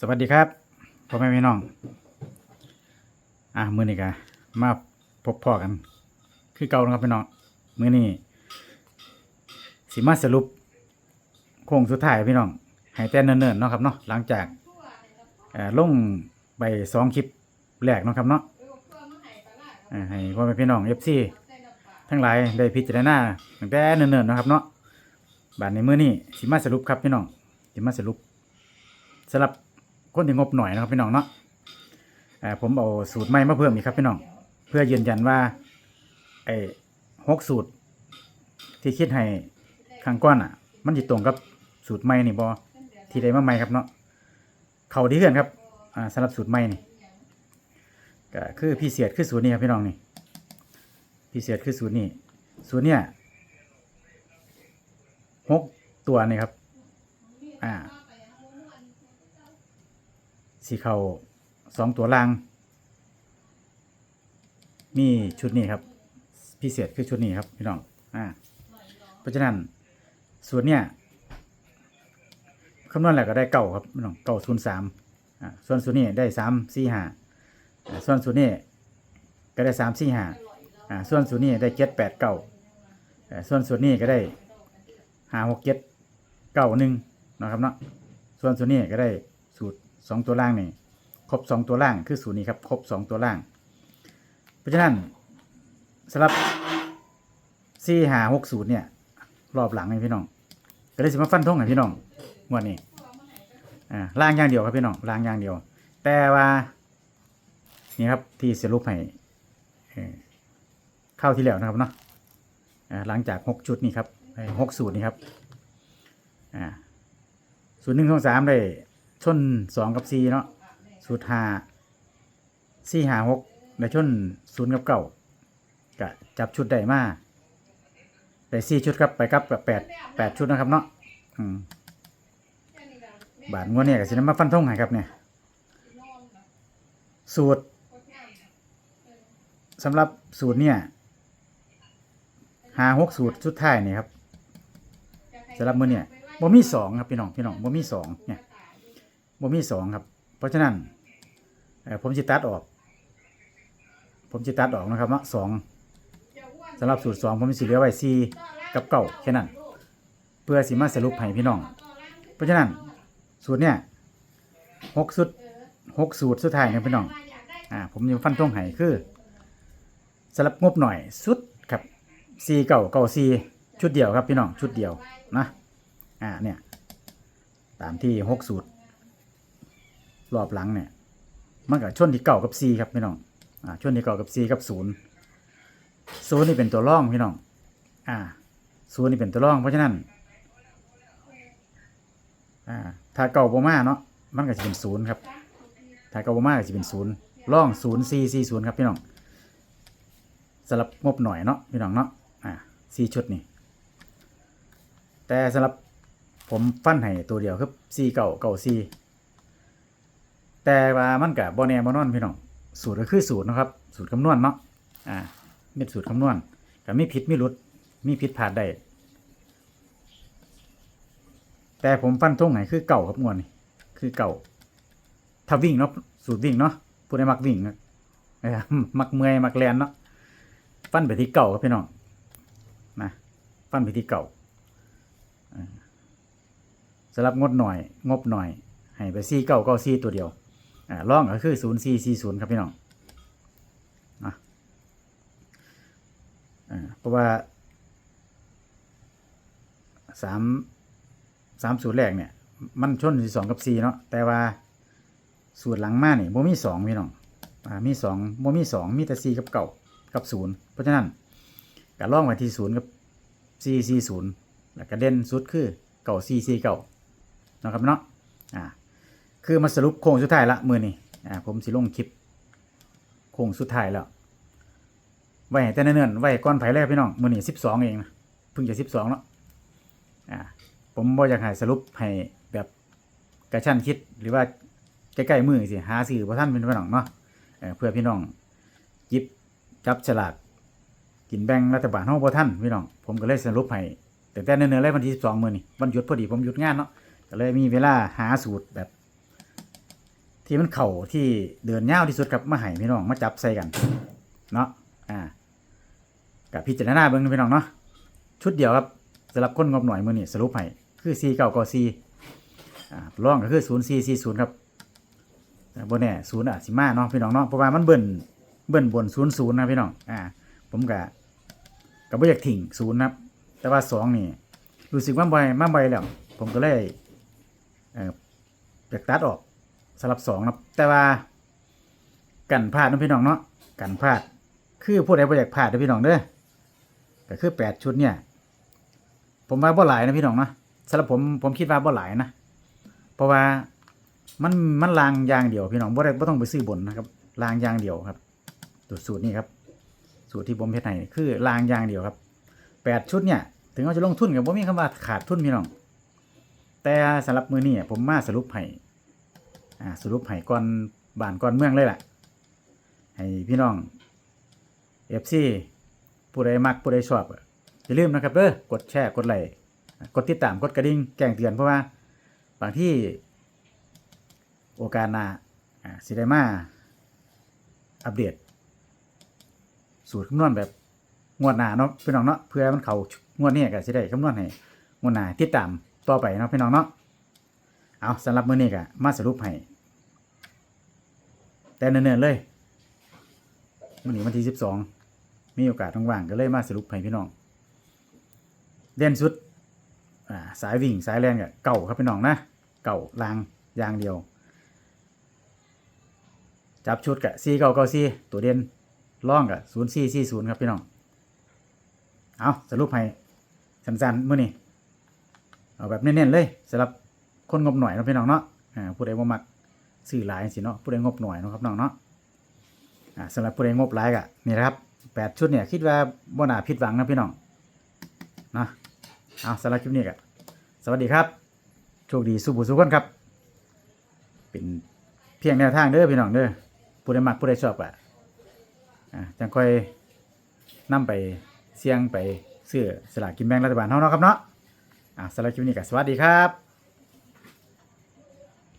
สวัสดีครับพ่อแม่พี่น้อง อะมื้อนี้ก็มาพบพ่อกัน คือเก่านะครับพี่น้องมื้อนี้สิมาสรุปโค้งสุดท้ายพี่น้องให้แต่เนิ่นๆเนาะครับเนาะหลังจากเอ่อลงไปสองคลิปแรกเนาะครับเนาะอ่อให้พ่อแม่พี่น้อง FC ทั้งหลายได้พิจารณาตั้งแต่เนิ่นๆเนาะครับเนาะบัดในมื้อนี้สิมาสรุปครับพี่น้องสิมาสรุปสำหรับ คนที่งบหน่อยนะครับพี่น้องเนาะอ่อผมเอาสูตรใหม่มาเพิ่มอีกครับพี่น้อง เพื่อยืนยันว่าไอ้หกสูตร ที่คิดให้ข้างก้อนอะ มันจะตรงกับสูตรใหม่นี่บอที่ได้มาใหม่ครับเนาะเขาดีเกินครับอ่าสำหรับสูตรใหม่นี่ก็คือพี่เสียดคือสูตรนี้ครับพี่น้องนี่พี่เสียดคือสูตรนี้สูตรเนี้ยหกตัวนี่ครับ อ่า สีเขาสองตัวล่าง มีชุดนี้ครับ พิเศษคือชุดนี้ครับพี่น้องอ่าเพราะฉะนั้นส่วนเนี้ยคำนวณแล้วก็ได้เก้าครับพี่น้องเก้าศูนย์สามอ่าส่วนส่วนนี้ได้สามสี่ห้าส่วนส่วนนี้ก็ได้สามสี่ห้าอ่าส่วนส่วนนี้ได้เจ็ดแปดเก้าอ่าส่วนส่วนนี้ก็ได้ห้าหกเจ็ดเก้าหนึ่งนะครับเนาะส่วนส่วนนี้ก็ได้ สองตัวล่างนี่ครบสองตัวล่างคือสูตรนี้ครับครบสองตัวล่าง เพราะฉะนั้นสำหรับสี่หาหกสูตรเนี่ย รอบหลังนี่พี่น้อง ก็เลยสิมาฟันทงให้พี่น้องงวดนี้อ่าล่างอย่างเดียวครับพี่น้องล่างอย่างเดียว แต่ว่านี่ครับที่สรุปให้เข้าที่แล้วนะครับเนาะอ่าหลังจากหกชุดนี่ครับหกสูตรนี่ครับอ่าสูตรหนึ่งสองสามได้ ชนสองกับสี่เนาะสูตรห้าสี่หาหกได้ชนศูนย์กับเก้าก็จับชุดได้มาได้สี่ชุดครับไปกับกับแปดแปดชุดนะครับเนาะอืมบาทงวดเนี่ยก็สินำมาฟันธงให้ครับเนี่ยสูตรสำหรับสูตรเนี่ยหาหกสูตรสุดท้ายนี่ครับสำหรับมือเนี่ยบ่มีสองครับพี่น้องพี่น้องบ่มีสองเนี่ย บ่มีสองครับ เพราะฉะนั้นผมจะตัดออก ผมจะตัดออกนะครับเนาสองสำหรับสูตรสองผมสิเหลือไว้สี่กับเก่าแค่นั้น เพื่อสิมาสรุปให้พี่น้อง เพราะฉะนั้นสูตรเนี่ยหกสูตรหกสูตรสุดท้ายเนี่ยพี่น้องอ่าผมจะฟันธงให้คือสำหรับงบหน่อยสุดครับสี่เก่าเก่าสี่ชุดเดียวครับพี่น้องชุดเดียวนะอ่าเนี่ยตามที่หกสูตร รอบหลังเนี่ยมันกับชนที่เก่ากับสี่ครับพี่น้องอ่าชนที่เก่ากับสี่กับศูนย์ศูนย์นี่เป็นตัวร่องพี่น้องอ่าศูนย์นี่เป็นตัวรอง เพราะฉะนั้นอ่าถ้าเก่าบ่มาเนาะมันก็จะเป็นศูนย์ครับถ้าเก่าบ่มาก็จะเป็นศูนย์ร่องศูนย์สี่สี่ศูนย์ครับพี่น้องสำหรับงบหน่อยเนาะพี่น้องเนาะอ่าสี่ชุดนี่แต่สำหรับผมฟันให้ตัวเดียวคือสี่เก่าเก่าสี่ แต่ว่ามันกับบ่แนบ่นอนพี่น้องสูตรก็คือสูตรนะครับ สูตรคำนวณเนาะอ่าเม็ดสูตรคำนวณก็ไม่ผิดไม่หลุดมีผิดพลาดได้ แต่ผมฟันทงไหนคือเก่าครับงวดนี่คือเก่า ถ้าวิ่งเนาะสูตรวิ่งเนาะผู้ใดมักวิ่งนะเอ้ยมักเมื่อยมักแลนเนาะฟันไปที่เก่าครับพี่น้องนะฟันไปที่เก่าสำหรับงดหน่อย งบหน่อย ให้ไปซี่เก้าเก้าซี่ตัวเดียว อ่าล่องก็คือศูนย์สี่สี่ศูนย์ครับพี่น้องอะอ่าเพราะว่าสามสามสูตรแรกเนี่ย มันชนที่สองกับสี่เนาะแต่ว่าสูตรหลังมาเนี่ยโมมีสองพี่น้องอ่ามีสองโมมีสองมีแต่สี่กับเก่ากับศูนย์เพราะฉะนั้นก็ล่องไว้ที่ศูนย์กับสี่สี่ศูนย์แล้วก็เด่นสุดคือเก่าสี่สี่เก่าเนาะครับเนาะอ่า คือมาสรุปโค้งสุดท้ายละมือนี่อ่าผมสิลงคลิปโค้งสุดท้ายแล้วไว้ให้แต่เนิ่นๆไว้ก้อนไผ่แรกพี่น้องมือนี่สิบสองเองนะเพิ่งจะสิบสองแล้วอ่าผมบ่อยากให้สรุปให้แบบกระชั้นคิดหรือว่าใกล้ๆมือสิหาสื่อพระท่านเป็นพี่น้องเนาะเพื่อพี่น้องยิบจับฉลากกินแบ่งรัฐบาลเฮาบ่ท่านพี่น้องผมก็เลยสรุปให้แต่แต่เนิ่นๆเลยวันที่12มื้อนี่วันหยุดพอดีผมหยุดงานเนาะก็เลยมีเวลาหาสูตรแบบ ที่มันเข่าที่เดินเง่าที่สุดครับมาให้พี่น้องมาจับใส่กันเนาะอ่ากับพิจารณาเบิ่งพี่น้องเนาะชุดเดียวครับสำหรับคนงบหน่อยมือนี่สรุปให้คือ4 9 9 4อ่าร่องก็คือ0 4 4 0ครับแต่บนแน่ศูนย์อาจสิมาเนาะพี่น้องเนาะเพราะว่ามันเบิ่นเบิ่นบน0 0นะพี่น้องอ่าผมกะกับไม่อยากถิ่งศูนย์นะครับแต่ว่าสองนี่รู้สึกว่าใบมาใบแล้ว ผมก็เลยเอ่ออยากตัดออก สลับสองนะแต่ว่า กันพลาดนะพี่น้องเนาะกันพลาด คือผู้ใดบ่อยากพลาดนะพี่น้องเด้อก็คือแปดชุดเนี่ย ผมว่าบ่หลายนะพี่น้องนะสำหรับผมผมคิดว่าบ่หลายนะเพราะว่ามันมันลางยางเดียวพี่น้องบ่ได้บ่ต้องไปซื้อบนนะครับลางยางเดียวครับตัวสูตรนี้ครับ สูตรที่ผมเฮ็ดให้นี่คือลางยางเดียวครับแปดชุดเนี่ยถึงเราจะลงทุนกับบ่มีคำว่าขาดทุนพี่น้อง แต่สำหรับมือนี้ผมมาสรุปให้ อ่าสรุปให้ก่อนบ้านก่อนเมืองเลยล่ะ ให้พี่น้อง FC ผู้ใดมักผู้ใดชอบอย่าลืมนะครับเด้อกดแชร์กดไลค์กดติดตามกดกระดิ่งแจ้งเตือนเพราะว่าบางที่โอกาสหน้าอ่าสิได้มาอัปเดต สูตรคำนวณแบบงวดหน้าเนาะพี่น้องเนาะเพื่อมันเขางวดนี้ก็สิได้คำนวณให้งวดหน้าติดตามต่อไปเนาะพี่น้องเนาะ เอาสำหรับมื้อนี้ก็มาสรุปให้แต่เนิ่นๆเลยมื้อนี้วันที่12มีโอกาสว่างๆก็เลยมาสรุปให้พี่น้องเด่นสุดสายวิ่งสายแรงก็เก่าครับพี่น้องนะเก่าลางยางเดียว จับชุดกับซีเก่าเก่าซีตัวเด่นล่องกับศูนย์ซีซีศูนย์ครับพี่น้องเอาสรุปให้สั้นๆมื้อนี้เอาแบบเน้นๆเลยสำหรับ คนงบหน่อยเนาะพี่น้องเนาะอ่าผู้ใดบ่มักซื้อหลายสิเนาะผู้ใดงบหน่อยเนาะครับน้องเนาะอ่าสำหรับผู้ใดงบหลายก็นี่แหละครับแปดชุดเนี่ยคิดว่าบ่น่าผิดหวังนะพี่น้องนะเอาสำหรับคลิปนี้ก็สวัสดีครับ โชคดีสุบุสุขคนครับ เป็นเพียงแนวทางเด้อพี่น้องเด้อผู้ใดมักผู้ใดชอบอะอ่าจังค่อยนำไปเสี่ยงไปซื้อสลากกินแบ่งรัฐบาลเฮาเนาะครับเนาะอ่าสำหรับคลิปนี้ก็สวัสดีครับ